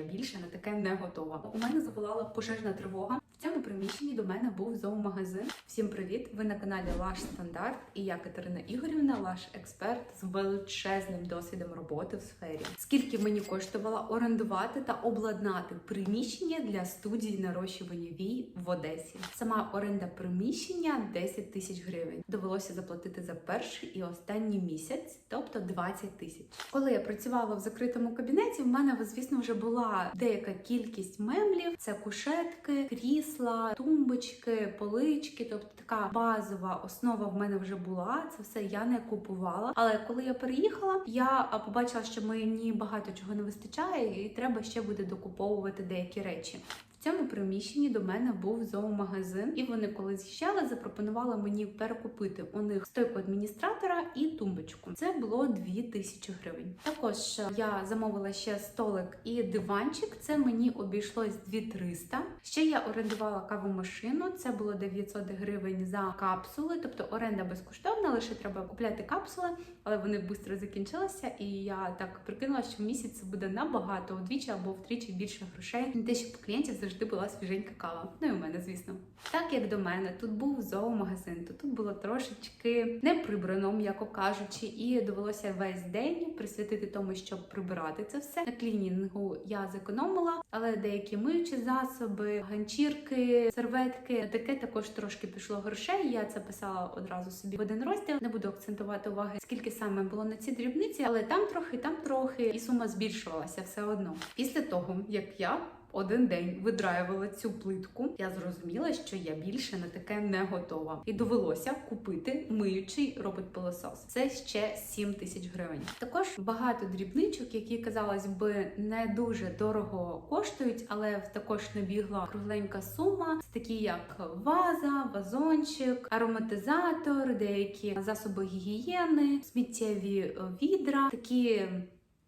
я більше на таке не готова. У мене заволала пожежна тривога. Цьому приміщенні до мене був зоомагазин. Всім привіт! Ви на каналі Лаш Стандарт і я Катерина Ігорівна, ваш експерт з величезним досвідом роботи в сфері. Скільки мені коштувало орендувати та обладнати приміщення для студії нарощування вій в Одесі? Сама оренда приміщення 10 тисяч гривень. Довелося заплатити за перший і останній місяць, тобто 20 тисяч. Коли я працювала в закритому кабінеті, в мене звісно вже була деяка кількість меблів: це кушетки, крісла, тумбочки, полички, тобто така базова основа в мене вже була. Це все я не купувала. Але коли я переїхала, я побачила, що мені багато чого не вистачає, і треба ще буде докуповувати деякі речі. Цьому приміщенні до мене був зоомагазин, і вони, коли з'їжджали, запропонували мені перекупити у них стойку адміністратора і тумбочку. Це було 2 тисячі гривень. Також е, я замовила ще столик і диванчик. Це мені обійшлось 2300. Ще я орендувала кавомашину. Це було 900 гривень за капсули, тобто оренда безкоштовна, лише треба купляти капсули, але вони швидко закінчилися. І я так прикинула, що в місяць це буде набагато удвічі або втричі більше грошей. Не те, щоб клієнтів завжди була свіженька кава. Ну і у мене, звісно. Так як до мене тут був зоомагазин, то тут було трошечки не прибрано, м'яко кажучи, і довелося весь день присвятити тому, щоб прибирати це все. На клінінгу я зекономила, але деякі миючі засоби, ганчірки, серветки, таке також трошки пішло грошей. Я це писала одразу собі в один розділ. Не буду акцентувати уваги, скільки саме було на ці дрібниці, але там трохи, там трохи, і сума збільшувалася все одно. Після того, як я один день видраювала цю плитку, я зрозуміла, що я більше на таке не готова, і довелося купити миючий робот-пилосос. Це ще 7 тисяч гривень. Також багато дрібничок, які казалось би не дуже дорого коштують, але також набігла кругленька сума. Такі як ваза, вазончик, ароматизатор, деякі засоби гігієни, сміттєві відра, такі.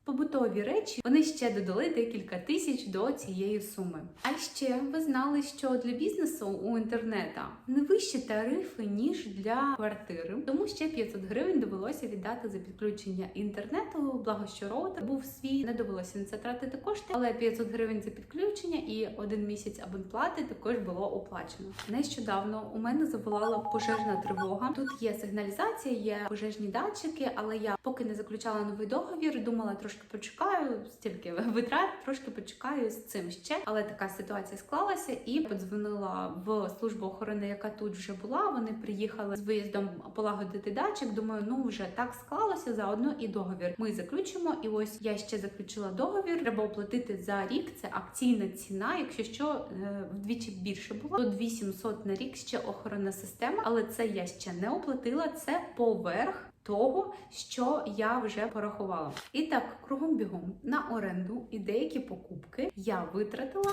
Побутові речі вони ще додали декілька тисяч до цієї суми. А ще ви знали, що для бізнесу у інтернета не вищі тарифи ніж для квартири, тому ще 500 гривень довелося віддати за підключення інтернету. Благо, що роутер був свій, не довелося на це тратити кошти, але 500 гривень за підключення і один місяць абонплати також було оплачено. Нещодавно у мене заволала пожежна тривога. Тут є сигналізація, є пожежні датчики, але я поки не заключала новий договір, думала трошки почекаю, стільки витрат, трошки почекаю з цим ще. Але така ситуація склалася і подзвонила в службу охорони, яка тут вже була. Вони приїхали з виїздом полагодити датчик. Думаю, ну вже так склалося заодно і договір. Ми заключимо. І ось я ще заключила договір. Треба оплатити за рік. Це акційна ціна. Якщо що е, вдвічі більше було до 2700 на рік ще охоронна система, але це я ще не оплатила. Це поверх того, що я вже порахувала. І так, кругом бігом на оренду і деякі покупки я витратила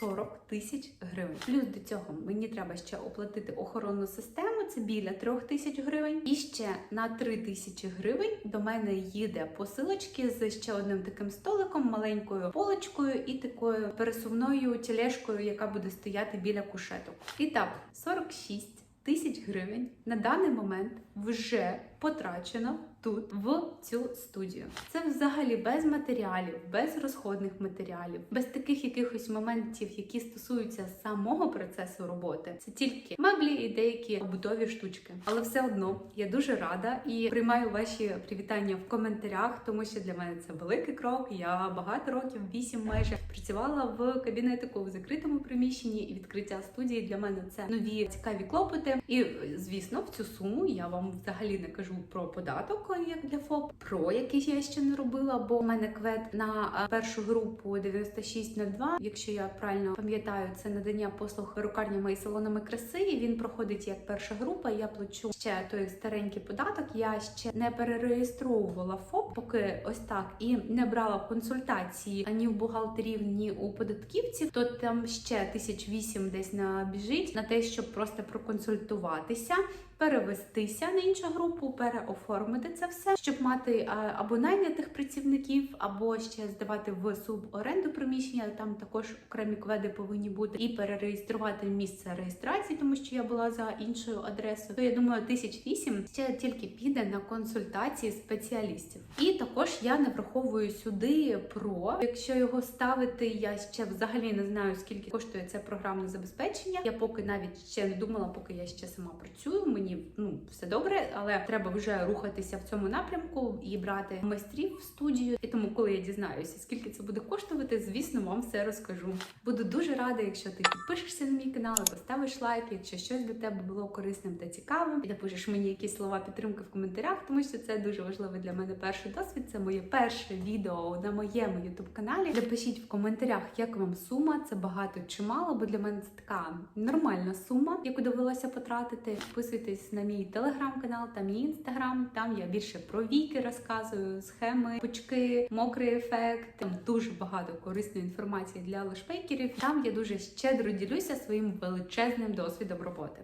40 тисяч гривень. Плюс до цього мені треба ще оплатити охоронну систему, це біля 3 тисяч гривень. І ще на 3 тисячі гривень до мене їде посилочки з ще одним таким столиком, маленькою полочкою і такою пересувною тележкою, яка буде стояти біля кушеток. І так, 46 тисяч гривень на даний момент вже потрачено тут в цю студію. Це взагалі без матеріалів, без розходних матеріалів, без таких якихось моментів, які стосуються самого процесу роботи. Це тільки меблі і деякі побутові штучки. Але все одно я дуже рада і приймаю ваші привітання в коментарях, тому що для мене це великий крок. Я багато років, вісім майже працювала в кабінетику в закритому приміщенні, і відкриття студії для мене це нові цікаві клопоти. І звісно, в цю суму я вам взагалі не кажу про податок, як для ФОП, про який я ще не робила, бо у мене квет на е, першу групу 9602, Якщо я правильно пам'ятаю, це надання послуг перукарнями і салонами краси. І він проходить як перша група. Я плачу ще той старенький податок. Я ще не перереєстровувала ФОП, поки ось так і не брала консультації ані в бухгалтерів, ні у податківців. То там ще тисяч вісім десь набіжить на те, щоб просто проконсультуватися перевестися на іншу групу, переоформити це все, щоб мати або найнятих працівників, або ще здавати в суборенду приміщення. Там також окремі кведи повинні бути і перереєструвати місце реєстрації, тому що я була за іншою адресою. То я думаю, тисяч вісім ще тільки піде на консультації спеціалістів. І також я не враховую сюди про якщо його ставити, я ще взагалі не знаю скільки коштує це програмне забезпечення. Я поки навіть ще не думала, поки я ще сама працюю. Мені ну все добре, але треба вже рухатися в цьому напрямку і брати майстрів в студію. І тому, коли я дізнаюся, скільки це буде коштувати, звісно, вам все розкажу. Буду дуже рада, якщо ти підпишешся на мій канал, поставиш лайк, якщо щось для тебе було корисним та цікавим, і напишеш мені якісь слова підтримки в коментарях, тому що це дуже важливо для мене. Перший досвід це моє перше відео на моєму ютуб каналі. Напишіть в коментарях, як вам сума, це багато чи мало, бо для мене це така нормальна сума, яку довелося потратити. Підписуйтесь на мій телеграм-канал та мій інстаграм. Там я більше про віки розказую, схеми, пучки, мокрий ефект. Там дуже багато корисної інформації для лошпейкерів. Там я дуже щедро ділюся своїм величезним досвідом роботи.